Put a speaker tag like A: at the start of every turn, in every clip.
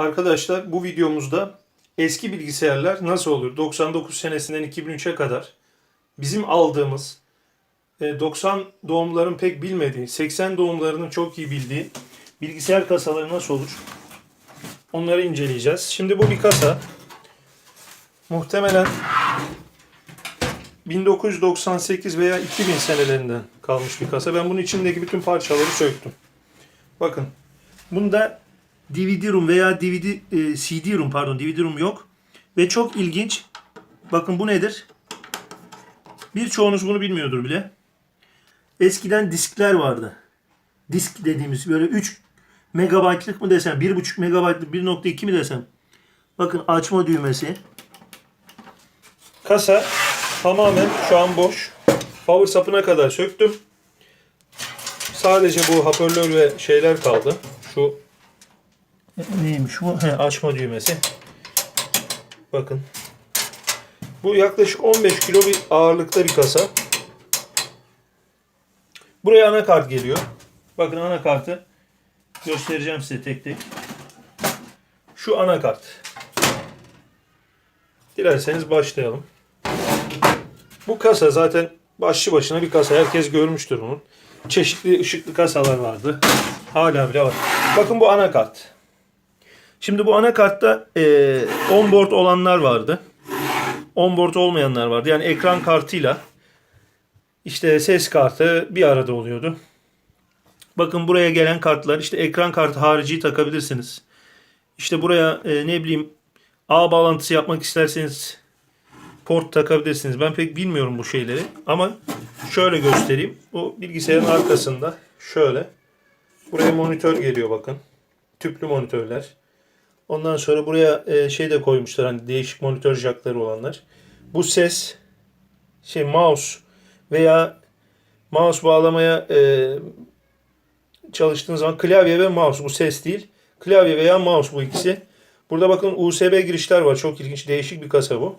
A: Arkadaşlar bu videomuzda eski bilgisayarlar nasıl olur? 99 senesinden 2003'e kadar bizim aldığımız e, 90 doğumluların pek bilmediği, 80 doğumlarının çok iyi bildiği bilgisayar kasaları nasıl olur? Onları inceleyeceğiz. Şimdi bu bir kasa. Muhtemelen 1998 veya 2000 senelerinden kalmış bir kasa. Ben bunun içindeki bütün parçaları söktüm. Bakın. Bunda DVD-ROM veya DVD, e, CD-ROM pardon DVD-ROM yok. Ve çok ilginç. Bakın bu nedir? Birçoğunuz bunu bilmiyordur bile. Eskiden diskler vardı. Disk dediğimiz böyle 3 megabaytlık mı desem, 1.5 megabaytlık 1.2 mi desem. Bakın açma düğmesi. Kasa tamamen şu an boş. Power sapına kadar söktüm. Sadece bu hoparlör ve şeyler kaldı. Şu neymiş bu? He, açma düğmesi. Bakın. Bu yaklaşık 15 kilo bir ağırlıkta bir kasa. Buraya anakart geliyor. Bakın anakartı göstereceğim size tek tek. Şu anakart. Dilerseniz başlayalım. Bu kasa zaten başlı başına bir kasa. Herkes görmüştür bunu. Çeşitli ışıklı kasalar vardı. Hala bile var. Bakın bu anakart. Şimdi bu anakartta e, onboard olanlar vardı. Onboard olmayanlar vardı. Yani ekran kartıyla işte ses kartı bir arada oluyordu. Bakın buraya gelen kartlar işte ekran kartı harici takabilirsiniz. İşte buraya e, ne bileyim ağ bağlantısı yapmak isterseniz port takabilirsiniz. Ben pek bilmiyorum bu şeyleri ama şöyle göstereyim. Bu bilgisayarın arkasında şöyle buraya monitör geliyor bakın. Tüplü monitörler. Ondan sonra buraya e, şey de koymuşlar hani değişik monitör jackları olanlar. Bu ses şey mouse veya mouse bağlamaya e, çalıştığınız zaman klavye ve mouse bu ses değil. Klavye veya mouse bu ikisi. Burada bakın USB girişler var. Çok ilginç değişik bir kasa bu.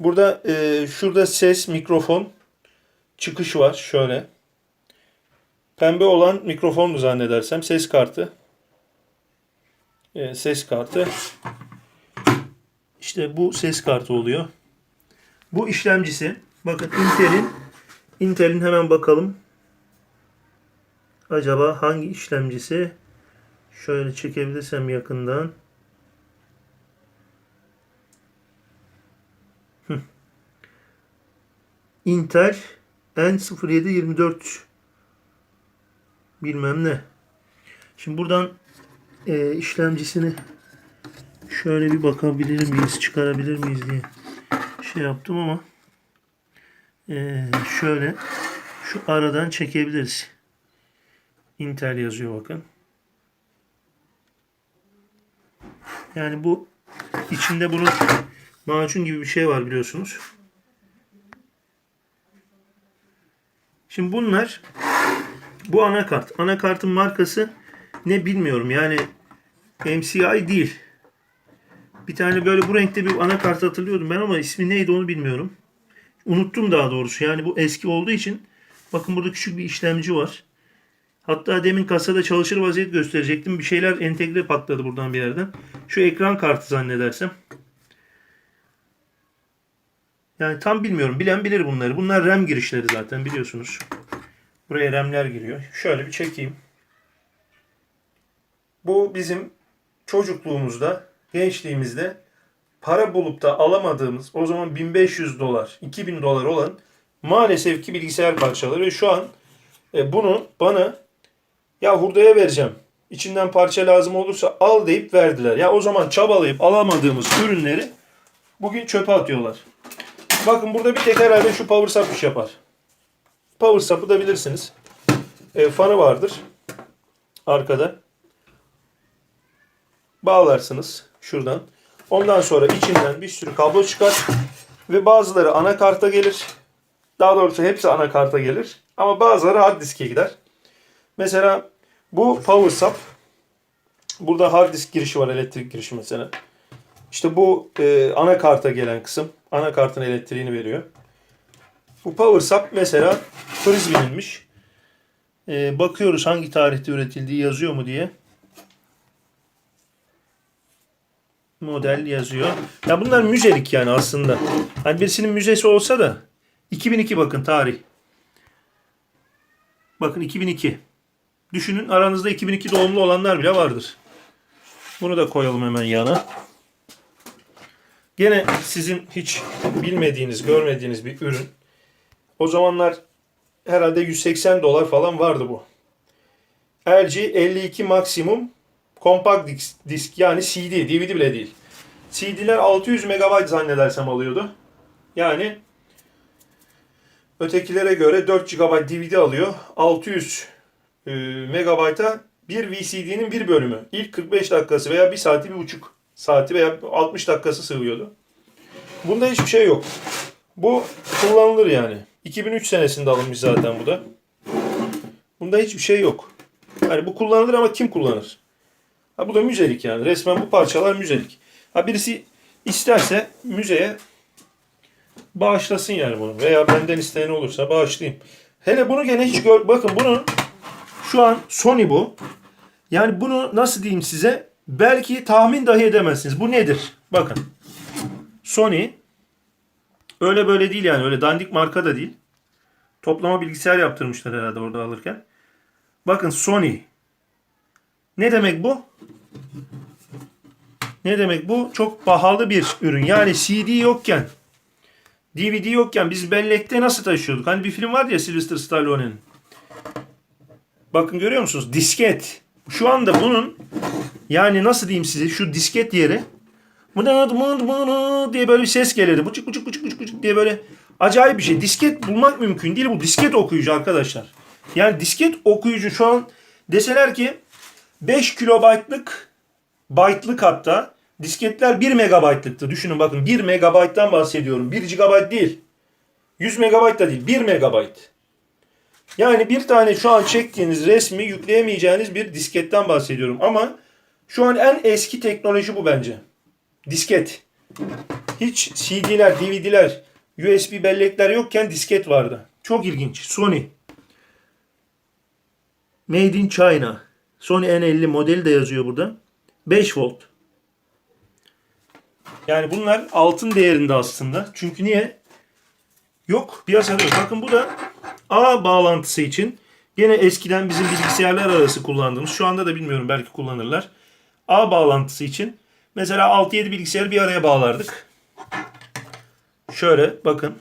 A: Burada e, şurada ses mikrofon çıkış var şöyle. Pembe olan mikrofondu zannedersem ses kartı. E, ses kartı. İşte bu ses kartı oluyor. Bu işlemcisi. Bakın Intel'in Intel'in hemen bakalım. Acaba hangi işlemcisi? Şöyle çekebilirsem yakından. Intel N0724 bilmem ne. Şimdi buradan e, işlemcisini şöyle bir bakabilir miyiz, çıkarabilir miyiz diye şey yaptım ama e, şöyle şu aradan çekebiliriz. Intel yazıyor bakın. Yani bu içinde bunun macun gibi bir şey var biliyorsunuz. Şimdi bunlar bu anakart. Anakartın markası ne bilmiyorum. Yani MCI değil. Bir tane böyle bu renkte bir anakart hatırlıyordum ben ama ismi neydi onu bilmiyorum. Unuttum daha doğrusu. Yani bu eski olduğu için bakın burada küçük bir işlemci var. Hatta demin kasada çalışır vaziyet gösterecektim. Bir şeyler entegre patladı buradan bir yerden. Şu ekran kartı zannedersem. Yani tam bilmiyorum. Bilen bilir bunları. Bunlar RAM girişleri zaten biliyorsunuz. Buraya RAM'ler giriyor. Şöyle bir çekeyim. Bu bizim çocukluğumuzda, gençliğimizde para bulup da alamadığımız o zaman 1500 dolar, 2000 dolar olan maalesef ki bilgisayar parçaları şu an e, bunu bana ya hurdaya vereceğim. İçinden parça lazım olursa al deyip verdiler. Ya o zaman çabalayıp alamadığımız ürünleri bugün çöpe atıyorlar. Bakın burada bir tek herhalde şu power sap iş yapar. Power sapı da bilirsiniz. E, fanı vardır. Arkada. Bağlarsınız şuradan. Ondan sonra içinden bir sürü kablo çıkar. Ve bazıları anakarta gelir. Daha doğrusu hepsi anakarta gelir. Ama bazıları hard diske gider. Mesela bu power sap. Burada hard disk girişi var, elektrik girişi mesela. İşte bu e, anakarta gelen kısım. Anakartın elektriğini veriyor. Bu power sap mesela Frisbee'ninmiş. E, bakıyoruz hangi tarihte üretildiği yazıyor mu diye. Model yazıyor. Ya bunlar müzelik yani aslında. Hani birisinin müzesi olsa da 2002 bakın tarih. Bakın 2002. Düşünün aranızda 2002 doğumlu olanlar bile vardır. Bunu da koyalım hemen yana. Gene sizin hiç bilmediğiniz, görmediğiniz bir ürün. O zamanlar herhalde 180 dolar falan vardı bu. LG 52 maksimum kompakt disk, disk yani CD, DVD bile değil. CD'ler 600 MB zannedersem alıyordu. Yani ötekilere göre 4 GB DVD alıyor. 600 e, megabayta bir VCD'nin bir bölümü. İlk 45 dakikası veya 1 saati 1,5 saati veya 60 dakikası sığıyordu. Bunda hiçbir şey yok. Bu kullanılır yani. 2003 senesinde alınmış zaten bu da. Bunda hiçbir şey yok. Yani bu kullanılır ama kim kullanır? Ha bu da müzelik yani. Resmen bu parçalar müzelik. Ha birisi isterse müzeye bağışlasın yani bunu. Veya benden isteyen olursa bağışlayayım. Hele bunu gene hiç gör... Bakın bunu şu an Sony bu. Yani bunu nasıl diyeyim size? Belki tahmin dahi edemezsiniz. Bu nedir? Bakın. Sony öyle böyle değil yani. Öyle dandik marka da değil. Toplama bilgisayar yaptırmışlar herhalde orada alırken. Bakın Sony. Ne demek bu? Ne demek bu? Çok pahalı bir ürün. Yani CD yokken, DVD yokken biz bellekte nasıl taşıyorduk? Hani bir film vardı ya Sylvester Stallone'nin. Bakın görüyor musunuz? Disket. Şu anda bunun yani nasıl diyeyim size şu disket yeri mınadı mınadı mınadı diye böyle bir ses gelirdi. Bıçık bıçık bıçık bıçık bıçık diye böyle acayip bir şey. Disket bulmak mümkün değil. Bu disket okuyucu arkadaşlar. Yani disket okuyucu şu an deseler ki 5 kilobaytlık byte'lık hatta disketler 1 megabaytlıktı. Düşünün bakın 1 megabayttan bahsediyorum. 1 gigabayt değil. 100 megabayt da değil. 1 megabayt. Yani bir tane şu an çektiğiniz resmi yükleyemeyeceğiniz bir disketten bahsediyorum. Ama şu an en eski teknoloji bu bence. Disket. Hiç CD'ler, DVD'ler, USB bellekler yokken disket vardı. Çok ilginç. Sony. Made in China. Sony N50 modeli de yazıyor burada. 5 volt. Yani bunlar altın değerinde aslında. Çünkü niye? Yok piyasada yok. Bakın bu da A bağlantısı için. Gene eskiden bizim bilgisayarlar arası kullandığımız. Şu anda da bilmiyorum belki kullanırlar. A bağlantısı için. Mesela 6-7 bilgisayarı bir araya bağlardık. Şöyle bakın.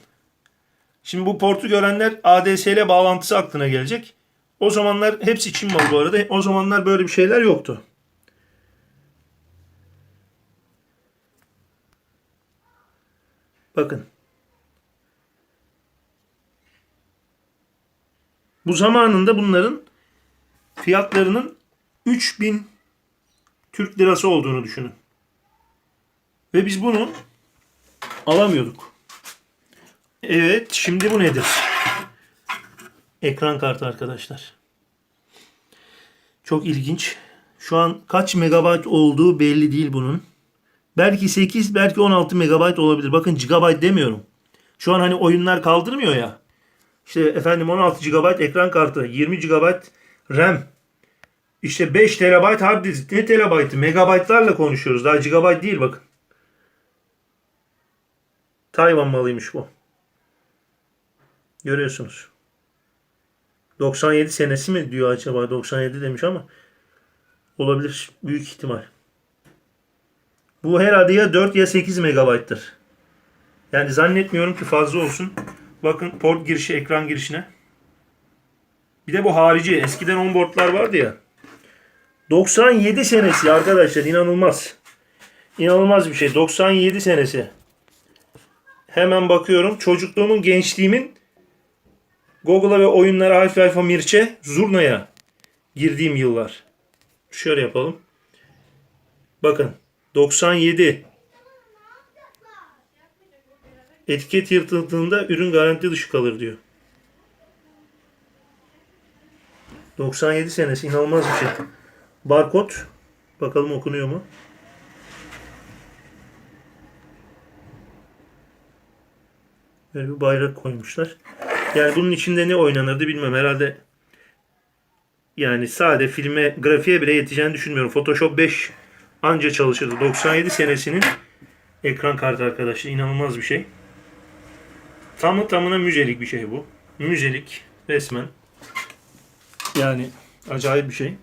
A: Şimdi bu portu görenler ADSL bağlantısı aklına gelecek. O zamanlar hepsi Çin malı bu arada. O zamanlar böyle bir şeyler yoktu. Bakın. Bu zamanında bunların fiyatlarının 3000 Türk lirası olduğunu düşünün. Ve biz bunu alamıyorduk. Evet, şimdi bu nedir? Ekran kartı arkadaşlar. Çok ilginç. Şu an kaç megabayt olduğu belli değil bunun. Belki 8, belki 16 megabayt olabilir. Bakın gigabayt demiyorum. Şu an hani oyunlar kaldırmıyor ya. İşte efendim 16 GB ekran kartı, 20 GB RAM. İşte 5 TB hard disk. Ne terabaytı? Megabaytlarla konuşuyoruz. Daha gigabayt değil bakın. Tayvan malıymış bu. Görüyorsunuz. 97 senesi mi diyor acaba? 97 demiş ama olabilir büyük ihtimal. Bu herhalde ya 4 ya 8 megabayttır. Yani zannetmiyorum ki fazla olsun. Bakın port girişi ekran girişine. Bir de bu harici. Eskiden onboardlar vardı ya. 97 senesi arkadaşlar inanılmaz. İnanılmaz bir şey. 97 senesi. Hemen bakıyorum. Çocukluğumun, gençliğimin Google'a ve oyunlara Half-Life'a Mirç'e, Zurna'ya girdiğim yıllar. Şöyle yapalım. Bakın 97 Etiket yırtıldığında ürün garanti dışı kalır diyor. 97 senesi inanılmaz bir şey. Barkod bakalım okunuyor mu? Böyle bir bayrak koymuşlar. Yani bunun içinde ne oynanırdı bilmem. Herhalde yani sade filme, grafiğe bile yeteceğini düşünmüyorum. Photoshop 5 anca çalışırdı. 97 senesinin ekran kartı arkadaşlar. inanılmaz bir şey. Tamı tamına müzelik bir şey bu. Müzelik resmen. Yani acayip bir şey.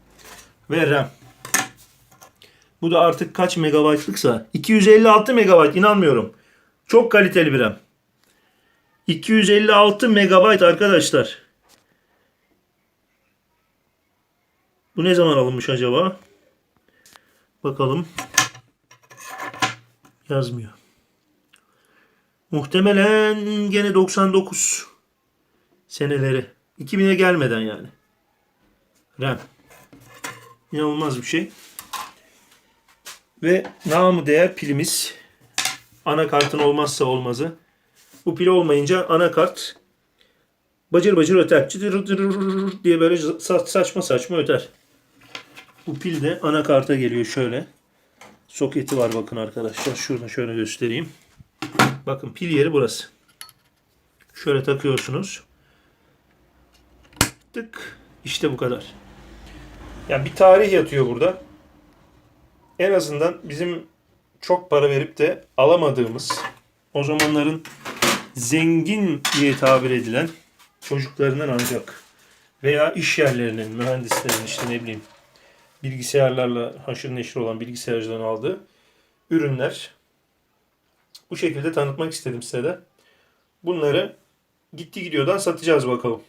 A: Ve RAM. Bu da artık kaç megabaytlıksa 256 megabayt inanmıyorum. Çok kaliteli bir RAM. 256 megabayt arkadaşlar. Bu ne zaman alınmış acaba? Bakalım. Yazmıyor. Muhtemelen gene 99 seneleri. 2000'e gelmeden yani. RAM. İnanılmaz bir şey. Ve namı değer pilimiz. Anakartın olmazsa olmazı. Bu pil olmayınca anakart bacır bacır öter. Tır diye böyle sa- saçma saçma öter. Bu pil de anakarta geliyor şöyle. Soketi var bakın arkadaşlar. Şurada şöyle göstereyim. Bakın pil yeri burası. Şöyle takıyorsunuz. Tık. İşte bu kadar. Yani bir tarih yatıyor burada. En azından bizim çok para verip de alamadığımız o zamanların zengin diye tabir edilen çocuklarından ancak veya iş yerlerinin, mühendislerin işte ne bileyim bilgisayarlarla haşır neşir olan bilgisayarcıların aldığı ürünler. Bu şekilde tanıtmak istedim size de. Bunları gitti gidiyordan satacağız bakalım.